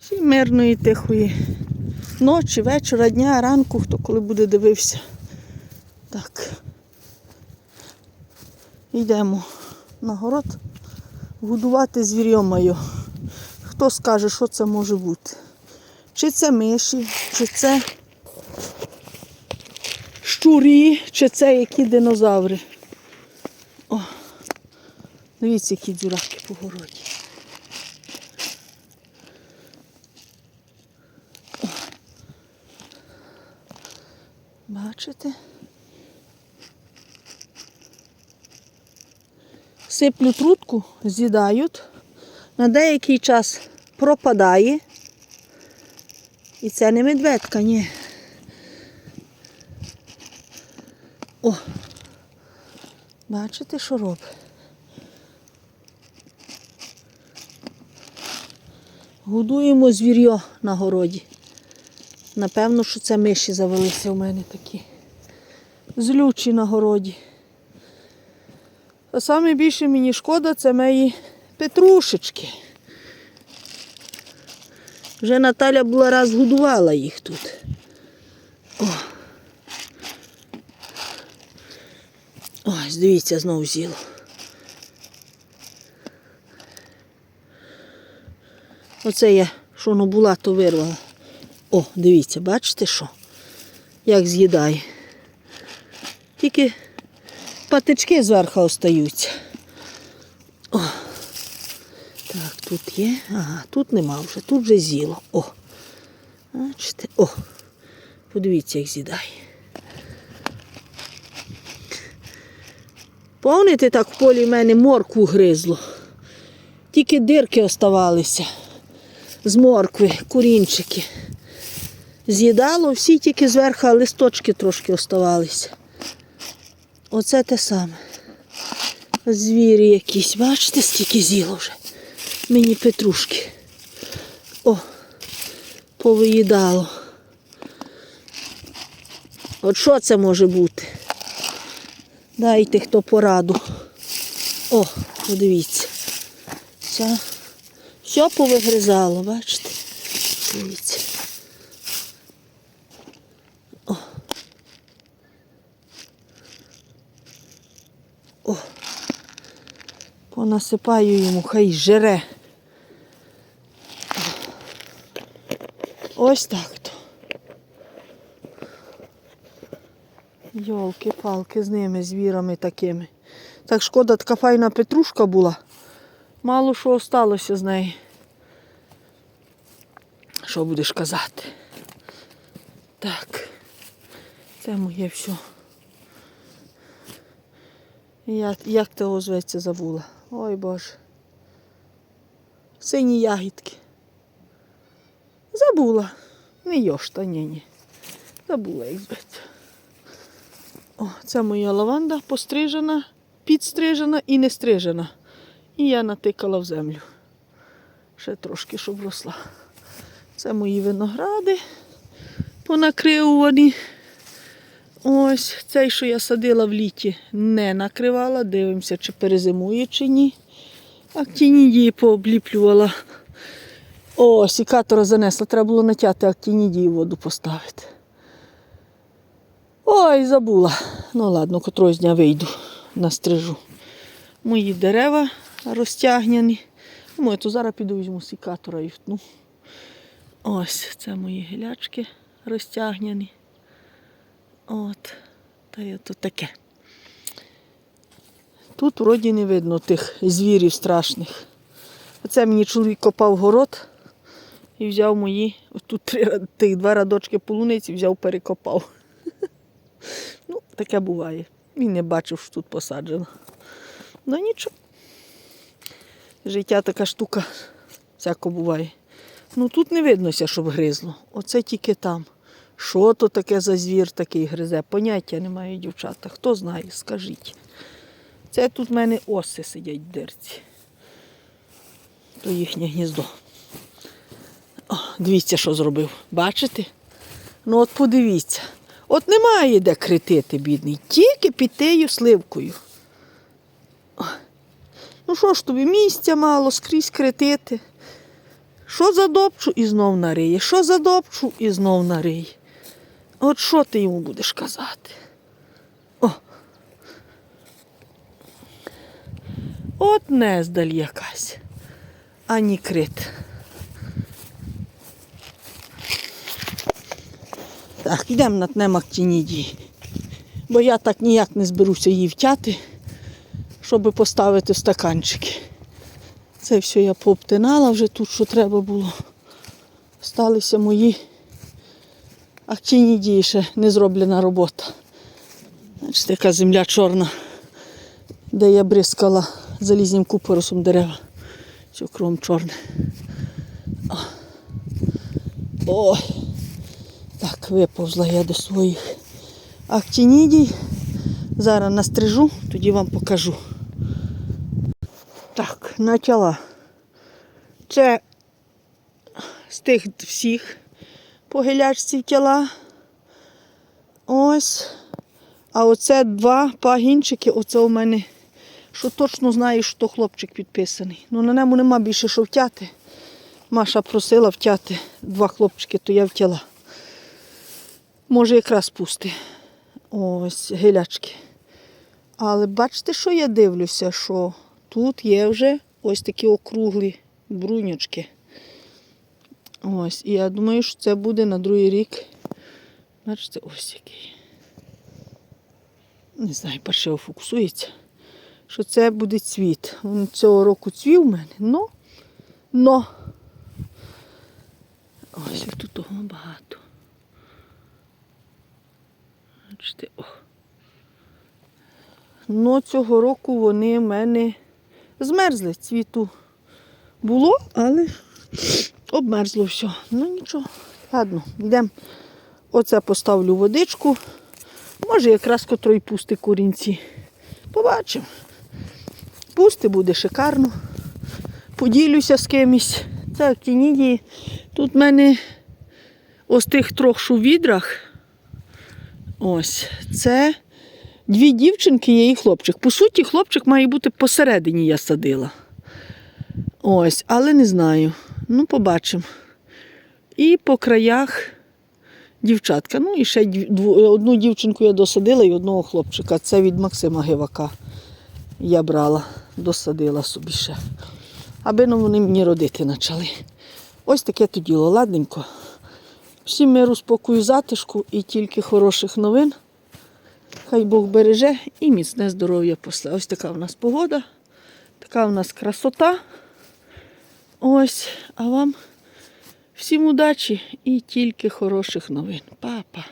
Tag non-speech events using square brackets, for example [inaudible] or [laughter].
Всім мирної, тихої ночі, вечора, дня, ранку, хто коли буде дивився. Так. Йдемо на город годувати звір'я моє. Хто скаже, що це може бути? Чи це миші, чи це щурі, чи це які динозаври. О, дивіться, які дзюраки по городі. Бачите? Сиплю трутку, з'їдають, на деякий час пропадає. І це не медведка, ні. О! Бачите, що робить? Годуємо звір'я на городі. Напевно, що це миші завелися у мене такі. Злючі на городі. А саме більше мені шкода це мої петрушечки. Вже Наталя була раз годувала їх тут. О. Ось, дивіться, знову з'їло. Оце я, що воно була, то вирвала. О, дивіться, бачите що? Як з'їдає. Тільки патички зверху остаються. О. Так, тут є. Ага, тут нема вже, тут вже з'їло. О. Бачите? О. Подивіться, як з'їдає. Помните, так в полі в мене моркву гризло. Тільки дирки оставалися з моркви, курінчики. З'їдало, всі тільки зверху листочки трошки оставалися. Оце те саме. Звірі якісь, бачите, стільки з'їло вже. Мені петрушки. О, повиїдало. От що це може бути? Дайте хто пораду. О, подивіться. Все, все повигризало, бачите? Дивіться. Понасипаю йому, хай жере. Ось так то. Йолки-палки з ними, звірами такими. Так шкода, така файна петрушка була. Мало що осталося з неї. Що будеш казати? Так. Це моє все. Я, як того зветься забула? Ой Боже. Сині ягідки. Забула. Не йошта, ні, ні. Забула, як зветься. О, це моя лаванда пострижена, підстрижена і не стрижена. І я натикала в землю. Ще трошки, щоб росла. Це мої виногради понакривувані. Ось цей, що я садила в літі, не накривала. Дивимося, чи перезимує, чи ні. Актінідії пообліплювала. О, сікатора занесла. Треба було натяти актінідії воду поставити. Ой, забула. Ну ладно, котрого дня вийду настрижу. Мої дерева розтягнені. Думаю, то зараз піду візьму сікатора і втну. Ось це мої гілячки розтягнені. От, та є то таке. Тут вроді не видно тих звірів страшних. Оце мені чоловік копав город і взяв мої, тут три, тих два радочки полуниці взяв, перекопав. [laughs] Ну, таке буває. Він не бачив, що тут посаджено. Ну нічого. Життя така штука, всяко буває. Ну тут не виднося, щоб гризло. Оце тільки там. Що то таке за звір такий гризе? Поняття немає, дівчата. Хто знає, скажіть. Це тут в мене оси сидять в дирці. То їхнє гніздо. О, дивіться, що зробив. Бачите? Ну от подивіться. От немає де критити, бідний, тільки під тією сливкою. О. Ну що ж тобі, місця мало, скрізь критити. Що задопчу і знов нариє, що задопчу і знов нариє. От що ти йому будеш казати? О. От нездаль якась, ані крит. Так, йдемо на тнем актінідії. Бо я так ніяк не зберуся її втяти, щоб поставити стаканчики. Це все я пообтинала вже тут, що треба було. Сталися мої актінідії ще не зроблена робота. Значить, така земля чорна, де я бризкала залізним купоросом дерева. Все кром чорне. Ой. Так, виповзла я до своїх актінідій. Зараз настрижу, тоді вам покажу. Так, почала. Це з тих всіх по гілячці тіла. Ось. А оце два пагінчики, оце у мене, що точно знаю, що хлопчик підписаний. Ну на ньому нема більше що втяти. Маша просила втяти два хлопчики, то я втяла. Може, якраз пусти. Ось гілячки. Але бачите, що я дивлюся, що тут є вже ось такі округлі бруньочки. Ось, і я думаю, що це буде на другий рік. Бачите, ось який. Не знаю, перше фокусується. Що це буде цвіт. Він цього року цвів в мене, но, но. Ось тут того багато. Бачите, о. Но цього року вони в мене змерзли. Цвіту було, але обмерзло все. Ну нічого. Ладно, йдемо. Оце поставлю водичку. Може, якраз котрий пусти корінці. Побачимо. Пусти буде шикарно. Поділюся з кимось. Це актінідії. Тут в мене ось тих трьох що в відрах. Ось, це дві дівчинки є і хлопчик. По суті, хлопчик має бути посередині, я садила. Ось, але не знаю. Ну, побачимо. І по краях дівчатка. Ну і ще одну дівчинку я досадила і одного хлопчика. Це від Максима Гивака. Я брала, досадила собі ще. Аби ну, вони мені родити почали. Ось таке то діло, ладненько. Всім миру, спокою, затишку і тільки хороших новин. Хай Бог береже і міцне здоров'я после. Ось така в нас погода, така в нас красота. Ось, а вам всім удачі і тільки хороших новин. Па-па.